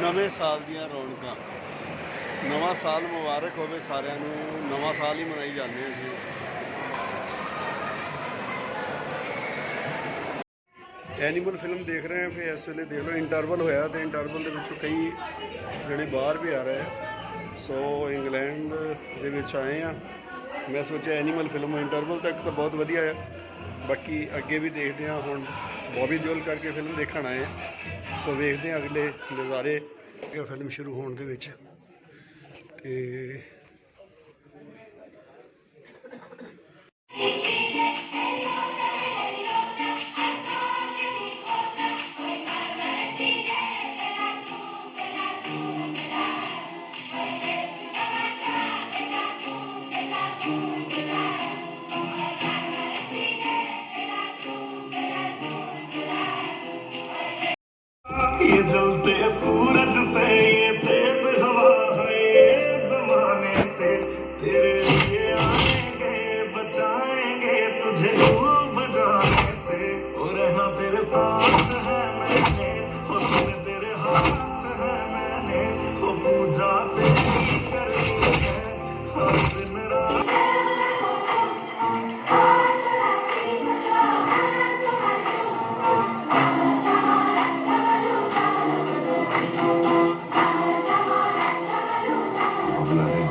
ਨਵੇਂ ਸਾਲ ਦੀਆਂ ਰੌਣਕਾਂ। ਨਵਾਂ ਸਾਲ ਮੁਬਾਰਕ ਹੋਵੇ ਸਾਰਿਆਂ ਨੂੰ। ਨਵਾਂ ਸਾਲ ਹੀ ਮਨਾਈ ਜਾਂਦੇ ਹਾਂ ਅਸੀਂ। ਐਨੀਮਲ ਫਿਲਮ ਦੇਖ ਰਹੇ ਹਾਂ ਫਿਰ ਇਸ ਵੇਲੇ ਦੇਖ ਲਓ। ਇੰਟਰਵਲ ਹੋਇਆ ਤੇ ਇੰਟਰਵਲ ਦੇ ਵਿੱਚੋਂ ਕਈ ਜਿਹੜੇ ਬਾਹਰ ਵੀ ਆ ਰਹੇ ਸੋ ਇੰਗਲੈਂਡ ਦੇ ਵਿੱਚ ਆਏ ਆ ਮੈਂ ਸੋਚਿਆ ਐਨੀਮਲ ਫਿਲਮ ਇੰਟਰਵਲ ਤੱਕ ਤਾਂ ਬਹੁਤ ਵਧੀਆ ਆ। ਬਾਕੀ ਅੱਗੇ ਵੀ ਦੇਖਦੇ ਆ ਹੁਣ ਬੌਬੀ ਦਿਓਲ ਕਰਕੇ ਫਿਲਮ ਦੇਖਣ ਆਏ ਸੋ ਵੇਖਦੇ ਆ ਅਗਲੇ ਨਜ਼ਾਰੇ। ਫਿਲਮ ਸ਼ੁਰੂ ਹੋਣ ਦੇ ਵਿੱਚ। ਤੇ ये जलते सूरज से ये तेज हवा है, ये जमाने से तेरे लिए आएँगे, बचाएँगे तुझे खूब जाने से। और रहना तेरे साथ है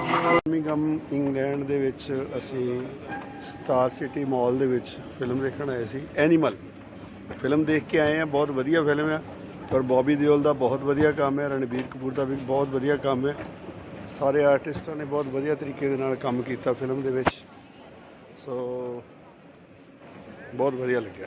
ਬਰਮਿੰਘਮ, ਇੰਗਲੈਂਡ ਦੇ ਵਿੱਚ ਅਸੀਂ ਸਟਾਰ ਸਿਟੀ ਮਾਲ ਦੇ ਵਿੱਚ ਫਿਲਮ ਦੇਖਣ ਆਏ ਸੀ, ਐਨੀਮਲ। ਫਿਲਮ ਦੇਖ ਕੇ ਆਏ ਆ ਬਹੁਤ ਵਧੀਆ ਫਿਲਮ ਆ ਔਰ ਬੌਬੀ ਦਿਓਲ ਦਾ ਬਹੁਤ ਵਧੀਆ ਕੰਮ ਹੈ, ਰਣਬੀਰ ਕਪੂਰ ਦਾ ਵੀ ਬਹੁਤ ਵਧੀਆ ਕੰਮ ਹੈ। ਸਾਰੇ ਆਰਟਿਸਟਾਂ ਨੇ ਬਹੁਤ ਵਧੀਆ ਤਰੀਕੇ ਦੇ ਨਾਲ ਕੰਮ ਕੀਤਾ ਫਿਲਮ ਦੇ ਵਿੱਚ। ਸੋ ਬਹੁਤ ਵਧੀਆ ਲੱਗਿਆ।